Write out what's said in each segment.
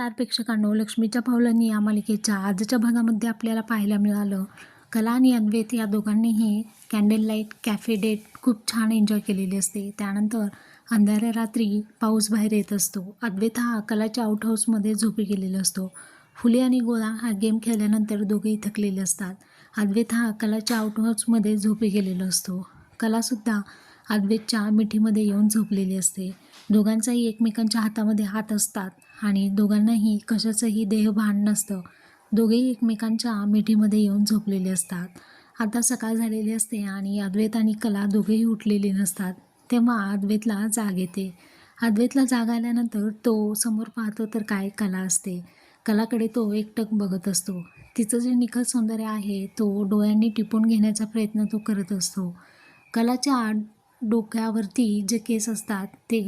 नमस्कार प्रेक्षकांनो लक्ष्मीच्या पावलांनी या मालिकेच्या आजच्या भागामध्ये आपल्याला पाहायला मिळालं. कला आणि अन्वेत या दोघांनीही कॅन्डल लाइट कॅफे डेट खूप छान एन्जॉय केलेली असते. त्यानंतर अंधाऱ्या रात्री पाऊस बाहेर येत असतो. अद्वैत हा कलाच्या आउट हाऊसमध्ये झोपी गेलेला असतो. फुले आणि गोळा हा गेम खेळल्यानंतर दोघेही थकलेले असतात. अद्वैत हा कलाच्या आउट हाऊसमध्ये झोपी गेलेला असतो. कलासुद्धा अद्वैतच्या मिठीमध्ये येऊन झोपलेली असते. दोघांचाही एकमेकांच्या हातामध्ये हात असतात. आणि दोघांनाही कशाचंही देहभान नसतं. दोघेही एकमेकांच्या मिठीमध्ये येऊन झोपलेले असतात. आता सकाळ झालेली असते आणि अद्वैत आणि कला दोघेही उठलेले नसतात तेव्हा अद्वैतला जाग येते. अद्वैतला जाग आल्यानंतर तो समोर पाहतो तर काय कला असते. कलाकडे तो एकटक बघत असतो. तिचं जे निखळ सौंदर्य आहे तो डोळ्यांनी टिपून घेण्याचा प्रयत्न तो करत असतो. कलाच्या डोक्यावरती जे केस असतात ते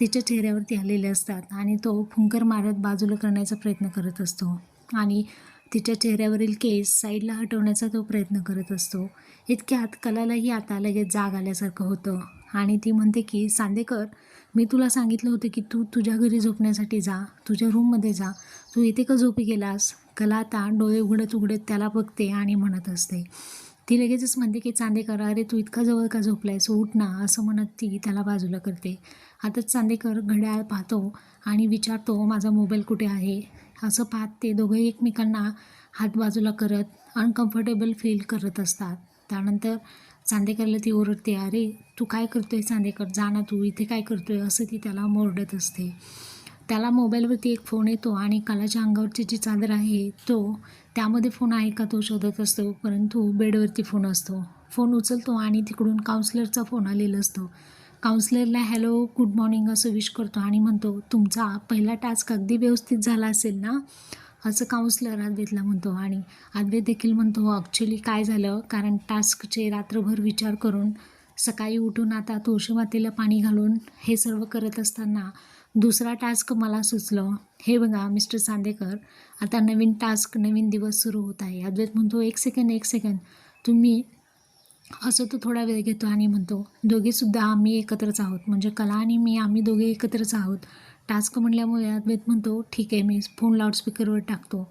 तिच्या चेहऱ्यावरती आलेले असतात आणि तो फुंकर मारत बाजूला करण्याचा प्रयत्न करत असतो. आणि तिच्या चेहऱ्यावरील केस साईडला हटवण्याचा तो प्रयत्न करत असतो. इतक्यात कलालाही आता लगेच जाग आल्यासारखं होतं. आणि ती म्हणते की सांदेकर मी तुला सांगितलं होतं की तू तुझ्या घरी झोपण्यासाठी जा. तुझ्या रूममध्ये जा. तू इथे का झोपी गेलास? कला आता डोळे उघडत उघडत त्याला बघते आणि म्हणत असते. ती लगेचच म्हणते की चांदेकर अरे तू इतका जवळ का झोपलायस? उठ ना असं म्हणत ती त्याला बाजूला करते. आताच चांदेकर घड्याळ पाहतो आणि विचारतो माझा मोबाईल कुठे आहे? असं पाहत ते दोघंही एकमेकांना हात बाजूला करत अनकम्फर्टेबल फील करत असतात. त्यानंतर चांदेकरला ती ओरडते अरे तू काय करतोय चांदेकर? जा ना तू इथे काय करतोय? असं ती त्याला मोरडत असते. त्याला मोबाईलवरती एक फोन येतो आणि कलाच्या अंगावरची जी चादर आहे तो त्यामध्ये फोन आहे का तो शोधत असतो. परंतु बेडवरती फोन असतो. फोन उचलतो आणि तिकडून काउन्सलरचा फोन आलेला असतो. काउन्सलरला हॅलो गुड मॉर्निंग असं विश करतो आणि म्हणतो तुमचा पहिला टास्क अगदी व्यवस्थित झाला असेल ना? असं काउन्सलर अद्वैतला म्हणतो आणि अद्वैत देखील म्हणतो हो, ॲक्च्युली काय झालं? कारण टास्कचे रात्रभर विचार करून सकाळी उठून आता तुळशीमातेला पाणी घालून हे सर्व करत असताना दुसरा टास्क मला सुचलं. हे बघा मिस्टर चांदेकर आता नवीन टास्क नवीन दिवस सुरू होत आहे. अद्वैत म्हणतो एक सेकंड एक सेकंड तुम्ही असं तो थोडा वेळ घेतो आणि म्हणतो दोघेसुद्धा आम्ही एकत्रच आहोत. म्हणजे कला आणि मी आम्ही दोघे एकत्रच आहोत. टास्क म्हणल्यामुळे अद्वैत म्हणतो ठीक आहे मी फोन लाऊडस्पीकरवर टाकतो.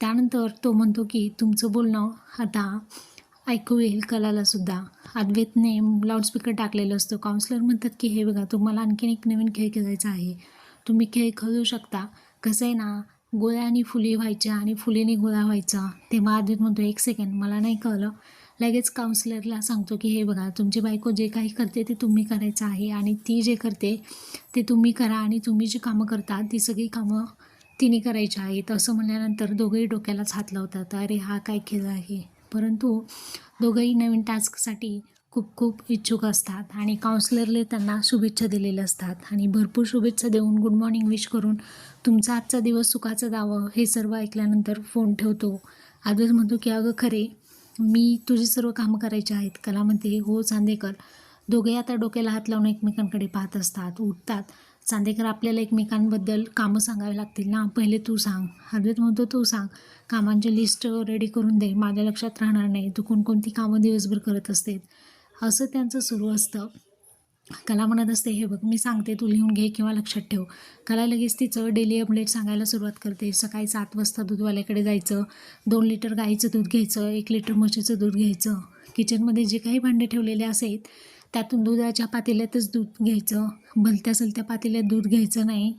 त्यानंतर तो म्हणतो की तुमचं बोलणं आता ऐकू येईल कलालासुद्धा अद्वैतने लाऊडस्पीकर टाकलेलं असतं. काउन्सलर म्हणतात की हे बघा तुम्हाला आणखीन एक नवीन खेळ खेळायचा आहे. तुम्ही खेळ खेळू शकता. कसं आहे ना गोळ्या आणि फुली व्हायच्या आणि फुलीने गोळा व्हायचा. तेव्हा अद्वैत म्हणतो एक सेकंड मला नाही कळलं. लगेच काउन्सिलरला सांगतो की हे बघा तुमची बायको जे काही करते ते तुम्ही करायचं आहे आणि ती जे करते ते तुम्ही करा आणि तुम्ही जी कामं करता ती सगळी कामं तिने करायची आहेत. असं म्हणल्यानंतर दोघंही डोक्यालाच हात लावतात. अरे हा काय खेळ आहे? परंतु दोघंही नवीन टास्कसाठी खूप खूप इच्छुक असतात आणि काउन्सिलरले त्यांना शुभेच्छा दिलेल्या असतात. आणि भरपूर शुभेच्छा देऊन गुड मॉर्निंग विश करून तुमचा आजचा दिवस सुखाचं जावं हे सर्व ऐकल्यानंतर फोन ठेवतो. आदर म्हणतो की अगं खरे मी तुझी सर्व कामं करायची आहेत. कला म्हणते हो चांदेकर. दोघे आता डोक्याला हात लावून एकमेकांकडे पाहत असतात उठतात. चांदेकर आपल्याला एकमेकांबद्दल कामं सांगावी लागतील ना? पहिले तू सांग. हरवेत म्हणतो तू सांग. कामांची लिस्ट रेडी करून दे. माझ्या लक्षात राहणार नाही. तू कोणकोणती कामं दिवसभर करत असते? असं त्यांचं सुरू असतं. कला म्हणत असते हे बघ मी सांगते. तू लिहून घे किंवा लक्षात ठेव. कला लगेच तिचं डेली अपडेट सांगायला सुरुवात करते. सकाळी सात वाजता दूधवाल्याकडे जायचं. दोन लिटर गाईचं दूध घ्यायचं. एक लिटर म्हशीचं दूध घ्यायचं. किचनमध्ये जे काही भांडे ठेवलेले असेल त्यातून दुधाच्या पातेल्यातच दूध घ्यायचं. भलत्या सलत्या पातेल्यात दूध घ्यायचं नाही.